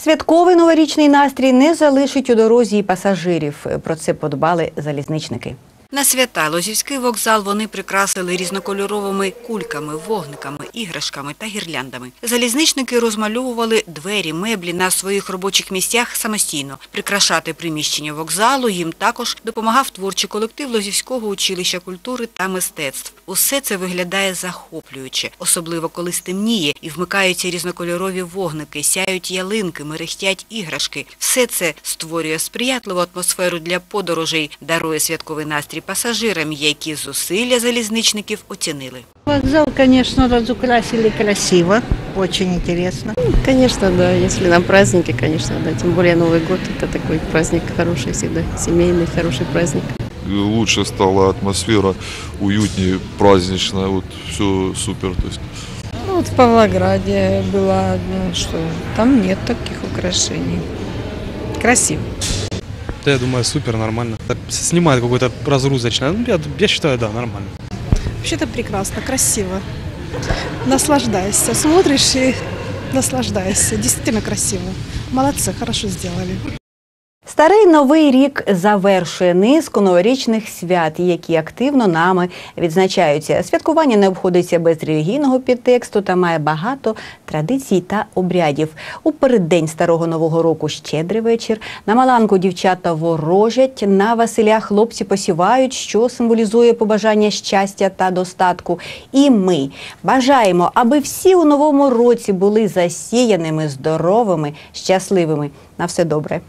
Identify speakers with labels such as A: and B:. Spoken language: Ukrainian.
A: Святковий новорічний настрій не залишить у дорозі і пасажирів. Про це подбали залізничники. На свята Лозівський вокзал вони прикрасили різнокольоровими кульками, вогниками, іграшками та гірляндами. Залізничники розмальовували двері, меблі на своїх робочих місцях самостійно. Прикрашати приміщення вокзалу їм також допомагав творчий колектив Лозівського училища культури та мистецтв. Усе це виглядає захоплююче, особливо коли стемніє і вмикаються різнокольорові вогники, сяють ялинки, мерехтять іграшки. Все це створює сприятливу атмосферу для подорожей, дарує святковий настрій пасажирам, які зусилля залізничників оцінили.
B: Вокзал, конечно, разукрасили красиво, очень интересно.
C: Конечно, да. Если на праздники, конечно, да. Тем более Новый год – это такой праздник хороший всегда, семейный хороший праздник.
D: лучше стала атмосфера, уютнее, праздничная, вот все супер. То есть
E: Ну, вот в Павлограде была, ну, что там нет таких украшений. Красиво.
F: Да, я думаю, супер, нормально. Снимает какой-то разгрузочное. Ну, я, я считаю, да, нормально.
G: Вообще-то прекрасно, красиво. Наслаждаешься, смотришь и наслаждаешься. Действительно красиво. Молодцы, хорошо сделали.
A: Старий новий рік завершує низку новорічних свят, які активно нами відзначаються. Святкування не обходиться без релігійного підтексту та має багато традицій та обрядів. У переддень старого нового року щедрий вечір. На Маланку дівчата ворожать, на Василя хлопці посівають, що символізує побажання щастя та достатку. І ми бажаємо, аби всі у новому році були засіяними, здоровими, щасливими. На все добре.